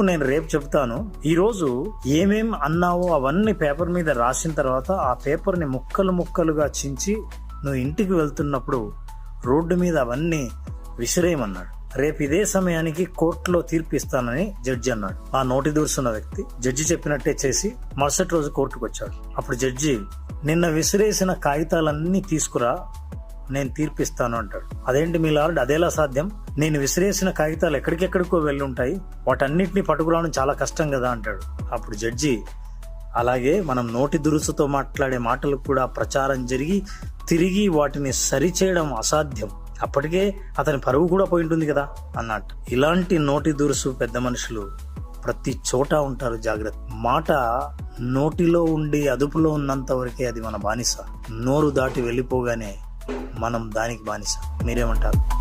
ఇప్పుడు నేను రేపు చెప్తాను ఈరోజు ఏమేం అన్నావో అవన్నీ పేపర్ మీద రాసిన తర్వాత ఆ పేపర్ని ముక్కలు ముక్కలుగా చించి నువ్వు ఇంటికి వెళ్తున్నప్పుడు రోడ్డు మీద అవన్నీ విసిరేయమన్నాడు. రేపు ఇదే సమయానికి కోర్టులో తీర్పు ఇస్తానని జడ్జి అన్నాడు. ఆ నోటి దూర్చున్న వ్యక్తి జడ్జి చెప్పినట్టే చేసి మరుసటి రోజు కోర్టుకు వచ్చాడు అప్పుడు జడ్జి నిన్న విసిరేసిన కాగితాలన్నీ తీసుకురా నేను తీర్పిస్తాను అంటాడు. అదేంటి మీ లార్డ్? అదేలా సాధ్యం? నేను విసిరేసిన కాగితాలు ఎక్కడికెక్కడికో వెళ్ళి ఉంటాయి వాటన్నిటిని పట్టుకురావడం చాలా కష్టం కదా అంటాడు. అప్పుడు జడ్జి అలాగే మనం నోటి దురుసుతో మాట్లాడే మాటలకు కూడా ప్రచారం జరిగి తిరిగి వాటిని సరిచేయడం అసాధ్యం. అప్పటికే అతని పరువు కూడా పోయి ఉంటుంది కదా అన్నట్టు. ఇలాంటి నోటి దురుసు పెద్ద మనుషులు ప్రతి చోట ఉంటారు జాగ్రత్త. మాట నోటిలో ఉండి అదుపులో ఉన్నంత వరకే అది మన బానిస. నోరు దాటి వెళ్ళిపోగానే మనం దానికి బానిస. మీరేమంటారు?